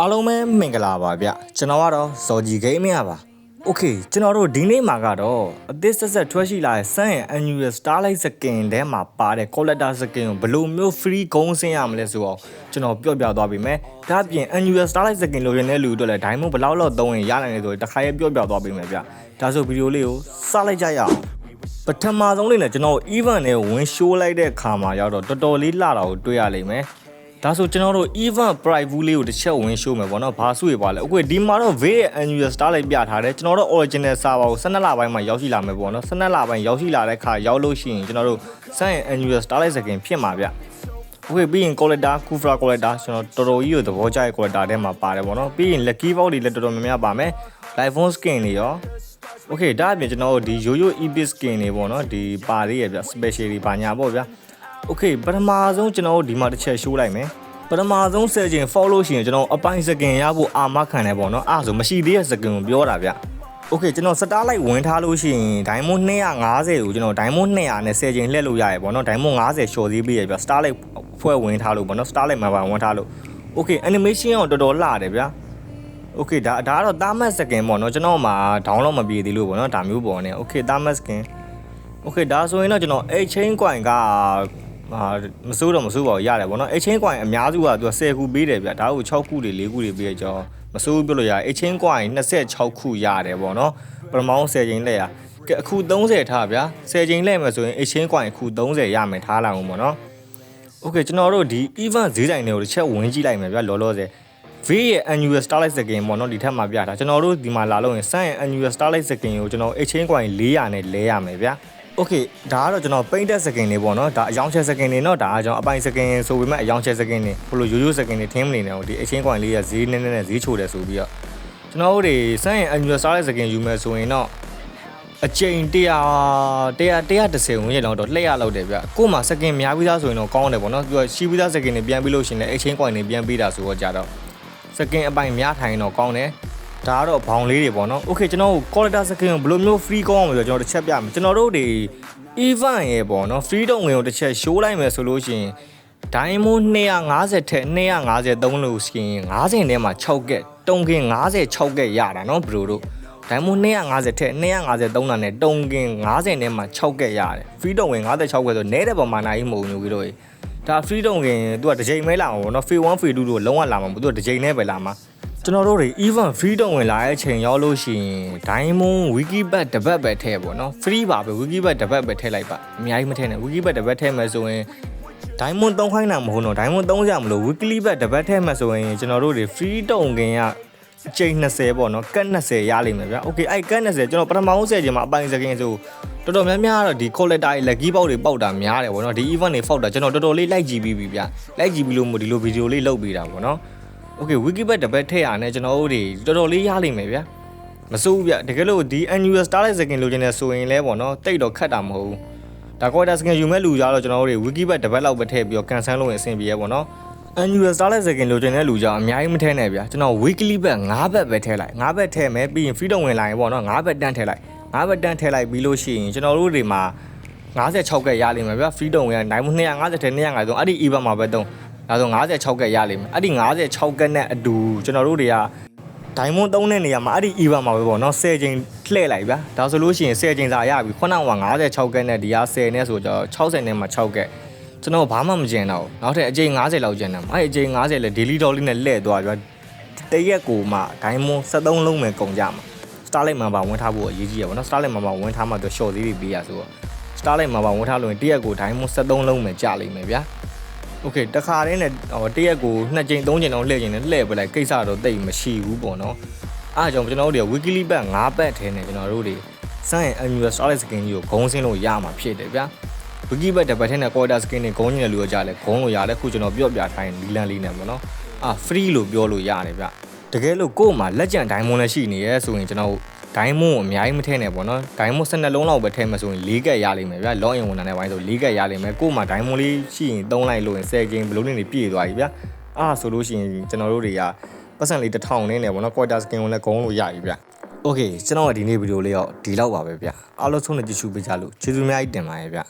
အားလုံးပဲမင်္ဂလာပါဗျကျွန်တော်ကတော့ဇော်ကြီးဂိမ်းမရပါโอเคကျွန်တော်တို့ဒီနေ့မှာကတော့အသစ်ဆက်ဆက်ထွက်ရှိလာတဲ့ Sun ရဲ့ Annual Starlight Skin ထဲမှာပါတဲ့ Collector Skin ကိုဘယ်လိုမျိုး free ဂုံးဆင်းရမလဲဆိုတော့ကျွန်တော်ပြောပြသွားပြီမယ်ဒါအပြင် Annual Starlight Skin လိုရတဲ့လူတို့လည်း Diamond ဘယ်လောက်လောက်သုံးရင်ရနိုင်လဲဆိုတော့တစ်ခါရဲပြောပြသွားပြီမယ်ဗျဒါဆိုဗီဒီယိုလေးကိုစလိုက်ကြရအောင် ပထမဆုံးလေးနဲ့ကျွန်တော် event နဲ့ဝင် show လိုက်တဲ့ခါမှာရောက်တော့တော်တော်လေးလှတာကိုတွေ့ရလိမ့်မယ်။ ဒါဆိုကျွန်တော်တို့ event private view လေးကိုတစ်ချက်ဝင် show မယ်ပေါ့နော်။ဘာစုရပါလဲ။အခုဒီမှာတော့ V ရဲ့ annual star လေးပြထားတယ်။ကျွန်တော်တို့ original server ကို12လပိုင်းမှာရောက်ရှိလာမယ်ပေါ့နော်။12လပိုင်းရောက်ရှိလာတဲ့ခါရောက်လို့ရှိရင်ကျွန်တော်တို့ Sun ရဲ့ annual star လေးစကင်ဖြစ်မှာဗျ။ဝေပြီးရင် collector kufra collector ကျွန်တော်တော်တော်ကြီးကိုသဘောကျတဲ့ collector ထဲမှာပါတယ်ပေါ့နော်ပြီးရင် lucky box တွေလည်းတော်တော်များများပါမယ် live phone skin တွေရော okay ဒါအပြင်ကျွန်တော်တို့ဒီ yoyo ep skin တွေပေါ့နော်ဒီပါလေးရဗျ special တွေပါညာပေါ့ဗျ okay ပထမဆုံးကျွန်တော်တို့ဒီမှာတစ်ချက် show လိုက်မယ်ပထမဆုံး10ချိန် follow ရှင်ကျွန်တော်အပိုင်း skin ရဖို့အာမခံတယ်ပေါ့နော်အဲ့ဒါဆိုမရှိသေးတဲ့ skin ကိုပြောတာဗျ โอเคကျွန်တော်စတားလိုက်ဝင်ထားလို့ရှိရင် diamond 250ကိုကျွန်တော် diamond 200နဲ့10ချိန်လှည့်လို့ရရပေါ့နော် diamond 50 short သေးပေးရပြ star လိုက်ဖွဲ့ဝင်ထားလို့ပေါ့နော် star လိုက်မှာပါဝင်ထားလို့โอเค animation ရောတော်တော်လှတယ်ဗျာโอเคဒါဒါကတော့ thermal skin ပေါ့နော်ကျွန်တော်မှာ download မပြေသေးလို့ပေါ့နော်ဒါမျိုးပေါ့ねโอเค thermal skin โอเคဒါဆိုရင်တော့ကျွန်တော် exchange coin က ဟာမစိုးတော့မစိုးပါဘူးရတယ်ဗောနော် exchange coin အများစုကသူက10ခုပေးတယ်ဗျဒါကို6ခုတွေ4ခုတွေပေးရကြောင်းမစိုးပြလို့ရ exchange coin 26ခုရတယ်ဗောနော်ပထမအောင်10ချိန်လက်ရအခု30ထားဗျာ10ချိန်လက်မယ်ဆိုရင် exchange coin အခု30ရမယ်ထားလာအောင်ဗောနော် okay ကျွန်တော်တို့ဒီ event ဈေးဆိုင်တွေကိုတစ်ချက်ဝင်ကြည့်လိုက်မယ်ဗျလောလောဆယ် V ရဲ့ NUS Starlight Skin ပေါ့နော်ဒီထက်မှာပြတာကျွန်တော်တို့ဒီမှာလာလို့ရင် Sun ရဲ့ NUS Starlight Skin ကိုကျွန်တော် exchange coin 400နဲ့လဲရမယ်ဗျာ Okay ဒါကတော့ကျွန်တော် painted skin တွေပေါ့နော်ဒါအယောင်ချဲ skin တွေနော်ဒါအကြောင်းအပိုင် skin ဆိုပေမဲ့အယောင်ချဲ skin တွေဘလို့ရိုးရိုး skin တွေထင်းမနေနဲ့ဟိုဒီ exchange coin လေးရဈေးနည်းနည်းနဲ့ဈေးချိုတယ်ဆိုပြီးတော့ကျွန်တော်တို့တွေ Sun ရဲ့ annual starlight skin ယူမယ်ဆိုရင်တော့အချိန်100 100 130ဝန်းကျင်လောက်တော့လှည့်ရလောက်တယ်ဗျကို့မှာ skin များပြီးသားဆိုရင်တော့ကောင်းတယ်ပေါ့နော်ပြီးတော့ရှိပြီးသား skin တွေပြန်ပြီးလို့ရှိရင်လည်း exchange coin တွေပြန်ပြီးတာဆိုတော့ကြတော့စကင်အပိုင်များထိုင်တော့ကောင်းတယ် ဒါကတော့ဘောင်လေးတွေပေါ့နော်โอเคကျွန်တော်တို့ quality skin ကိုဘယ်လိုမျိုး free ကောင်းအောင်လဲကျွန်တော်တစ်ချက်ပြမယ်ကျွန်တော်တို့တွေ event ရေပေါ့နော် free တော့ငွေကိုတစ်ချက် show လိုက်မယ်ဆိုလို့ရှိရင် diamond 250ထက်253လို့ရှိရင်50ထဲမှာ6ကက်တုံကင်56ကက်ရတာเนาะဘရိုတို့ diamond 250ထက်253တာနဲ့တုံကင်50ထဲမှာ6ကက်ရတယ် free တော့ငွေ56ကက်ဆိုနဲတဲ့ပမာဏကြီးမဟုတ်ဘူးတို့ဒါ free တုံကင်သူကတစ်ချိန်မဲလာမှာပေါ့နော် phase 1 phase 2တို့လုံးဝလာမှာမဟုတ်သူကတစ်ချိန်နဲ့ပဲလာမှာ ကျွန်တော်တို့တွေ even free တုံဝင်လာတဲ့အချိန်ရောက်လို့ရှိရင် diamond wikibet တစ်ပတ်ပဲထည့်ပေါ့နော် free ပါပဲ wikibet တစ်ပတ်ပဲထည့်လိုက်ပါအများကြီးမထည့်နဲ့ wikibet တစ်ပတ်ထည့်မယ်ဆိုရင် diamond 3ခိုင်းတာမဟုတ်တော့ diamond 3ရမလို့ weekly bet တစ်ပတ်ထည့်မှဆိုရင်ကျွန်တော်တို့တွေ free တုံကင်ကအချိန်20ပေါ့နော်ကတ်20ရလိမ့်မယ်ဗျာ okay အဲ့ကတ်20ကျွန်တော်ပထမဆုံး10ချိန်မှာအပိုင်းစကင်ဆိုတော်တော်များများတော့ဒီ collector တွေ lucky box တွေပေါက်တာများတယ်ပေါ့နော်ဒီ event တွေဖောက်တာကျွန်တော်တော်တော်လေးလိုက်ကြည့်ပြီးပြီဗျာလိုက်ကြည့်ပြီးလို့မို့ဒီလိုဗီဒီယိုလေးလုပ်ပေးတာပေါ့နော် okay wikibet တစ်ပတ်ထည့်ရနဲ့ကျွန်တော်တို့တွေတော်တော်လေးရလိမ့်မယ်ဗျာမစိုးဘူးဗျတကယ်လို့ဒီ annual starlight skin လိုချင်နေဆိုရင်လဲပေါ့နော်တိတ်တော့ခတ်တာမဟုတ်ဘူးဒါ quarter skin ယူမဲ့လူကြတော့ကျွန်တော်တို့တွေ wikibet တစ်ပတ်လောက်ပဲထည့်ပြီးတော့ cancel လုပ်ရင်အဆင်ပြေရပေါ့နော် annual starlight skin လိုချင်တဲ့လူကြအများကြီးမထည့်နဲ့ဗျာကျွန်တော် weekly bet 9ဘက်ပဲထည့်လိုက်9ဘက်ထည့်မယ်ပြီးရင် freedom ဝင်လာရင်ပေါ့နော်9ဘက်တန်းထည့်လိုက်9ဘက်တန်းထည့်လိုက်ပြီးလို့ရှိရင်ကျွန်တော်တို့တွေမှာ56ကက်ရလိမ့်မယ်ဗျာ freedom ဝင်နိုင်မှု250ထည့်250ဆိုအဲ့ဒီ event မှာပဲတုံး ဒါဆို56ကက်ရလိမ့်မယ်အဲ့ဒီ56ကက်နဲ့အတူကျွန်တော်တို့တွေက diamond 3တဲ့နေရာမှာအဲ့ဒီ event မှာပဲပေါ့နော်10ချိန်လှည့်လိုက်ဗျာဒါဆိုလို့ရှိရင်10ချိန်စာရပြီခုနက56ကက်နဲ့ဒီက10နဲ့ဆိုတော့60နဲ့မှ6ကက်ကျွန်တော်ဘာမှမကျင်တော့ဘူးနောက်ထပ်အချိန်90လောက်ကျန်တယ်အဲ့ဒီအချိန်90လဲ daily dolly နဲ့လှည့်သွားဗျာတရက်ကိုမှ diamond 73လုံးပဲကုန်ကြမှာ starlight မှာပါဝင်ထားဖို့အရေးကြီးရပါတော့ starlight မှာပါဝင်ထားမှတော့ short သေးတွေပေးရဆိုတော့ starlight မှာပါဝင်ထားလို့ရင်တရက်ကို diamond 73လုံးပဲကြလိမ့်မယ်ဗျာ โอเคတခါတည်းနဲ့ဟိုတရက်ကို2ချိန်3ချိန်တော့လှည့်ချိန်နဲ့လှည့်ပလိုက်ကိစ္စတော့တိတ်မရှိဘူးပေါ့နော်အားကြောင့်ကျွန်တော်တို့တွေ weekly bet 5 bet ထဲနဲ့ကျွန်တော်တို့တွေစမ်းရဲ့ annual starlight skin ကြီးကိုဂုံးစင်းလို့ရမှာဖြစ်တယ်ဗျာ wiki bet တစ်ပတ်ထဲနဲ့ quarter skin တွေဂုံးညင်တယ်လို့ကြားလဲဂုံးလို့ရတယ်ခုကျွန်တော်ပြော့ပြထိုင်းလီလန်လေးနဲ့ပေါ့နော်အာ free လို့ပြောလို့ရတယ်ဗျတကယ်လို့ကို့မှာလက်ကျန် diamond လည်းရှိနေရဲဆိုရင်ကျွန်တော် ဒိုင်းမွန်ကိုအများကြီးမထည့်နဲ့ပေါ့နော်ဒိုင်းမွန်12လုံးလောက်ပဲထည့်မှဆိုရင်၄ကက်ရလိမ့်မယ်ဗျာလော့အင်ဝန်ထမ်းတဲ့ဘိုင်းဆို၄ကက်ရလိမ့်မယ်ကို့မှာဒိုင်းမွန်လေးရှိရင်သုံးလိုက်လို့ရင်10ကင်းဘလုံးနေပြည့်သွားပြီဗျာအားဆိုလို့ရှိရင်ကျွန်တော်တို့တွေကပတ်စံလေးတစ်ထောင်နဲ့နေပေါ့နော် quarter skin ကိုလည်းဂုံးလို့ရပြီဗျာ Okay ကျွန်တော်ကဒီနေ့ဗီဒီယိုလေးတော့ဒီလောက်ပါပဲဗျာအားလုံးဆုံးနေကြည့်ရှုပေးကြလို့ကျေးဇူးအများကြီးတင်ပါတယ်ဗျာ